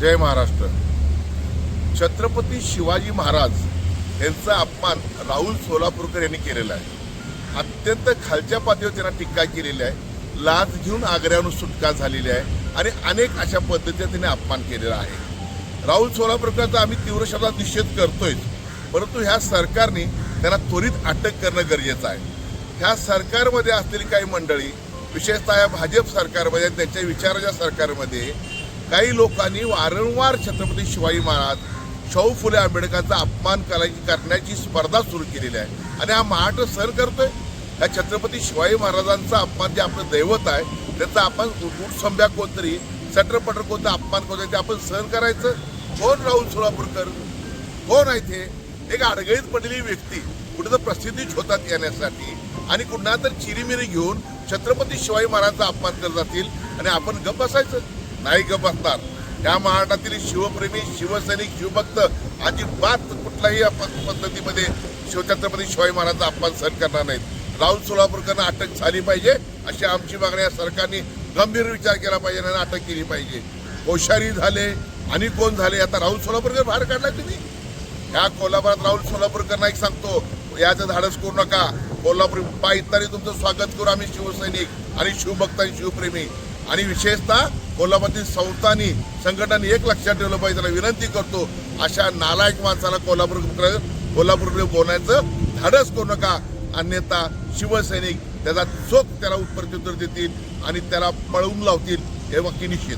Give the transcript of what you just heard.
जय महाराष्ट्र. छत्रपती शिवाजी महाराज यांचा अपमान राहुल सोलापूरकर यांनी केलेला आहे. अत्यंत खालच्या पातळीवर त्यांना टीका केलेली आहे. लाच घेऊन आग्र्याहून सुटका झालेली आहे आणि अनेक अशा पद्धतीने त्याने अपमान केलेला आहे. राहुल सोलापूरकरचा आम्ही तीव्र शब्दात निषेध करतोय परंतु ह्या सरकारने त्यांना त्वरित अटक करणं गरजेचं आहे. ह्या सरकारमध्ये असलेली काही मंडळी विशेषतः या भाजप सरकारमध्ये त्यांच्या विचाराच्या सरकारमध्ये काही लोकांनी वारंवार छत्रपती शिवाजी महाराज शाहू फुले आंबेडकरांचा अपमान करायची करण्याची स्पर्धा सुरू केलेली आहे. आणि हा महाराष्ट्र सर करतोय? या छत्रपती शिवाजी महाराजांचा अपमान जे आपलं दैवत आहे त्याचा आपण उठसंब्या कोणतरी सटरपटर कोणता अपमान कोणता ते आपण सहन करायचं? कोण राहुल सोलापूरकर? कोण आहे ते? एक अडगळीत पडलेली व्यक्ती कुठं तर प्रसिद्धीच होतात येण्यासाठी आणि कुठला तर चिरीमिरी घेऊन छत्रपती शिवाजी महाराजांचा अपमान करत जातील आणि आपण गप बसायचं? नाही गप बसणार. या महाराष्ट्रातील शिवप्रेमी शिवसैनिक शिवभक्त अजिबात कुठल्याही अप- पद्धतीमध्ये शिवछत्रपती शिवाजी महाराजांचा अपमान सहन करणार नाहीत. राहुल सोलापूरकरांना अटक झाली पाहिजे अशी आमची मागणी या सरकारने गंभीर विचार केला पाहिजे आणि अटक केली पाहिजे. कोश्यारी झाले आणि कोण झाले आता राहुल सोलापूरकर बाहेर काढलाय तुम्ही? ह्या कोल्हापुरात राहुल सोलापूरकरांना एक सांगतो याचं धाडस करू नका. कोल्हापूर पायतानी तुमचं स्वागत करू आम्ही शिवसैनिक आणि शिवभक्त आणि शिवप्रेमी. आणि विशेषतः कोल्हापूरची संस्थांनी संघटनांनी एक लक्षात ठेवलं पाहिजे त्याला विनंती करतो अशा नालायक माणसाला कोल्हापूर कोल्हापूरकडे बोलण्याचं धाडस करू नका. अन्यथा शिवसैनिक त्याचा चोख त्याला उत्तर देतील आणि त्याला पळवून लावतील हे वाक्य निश्चित.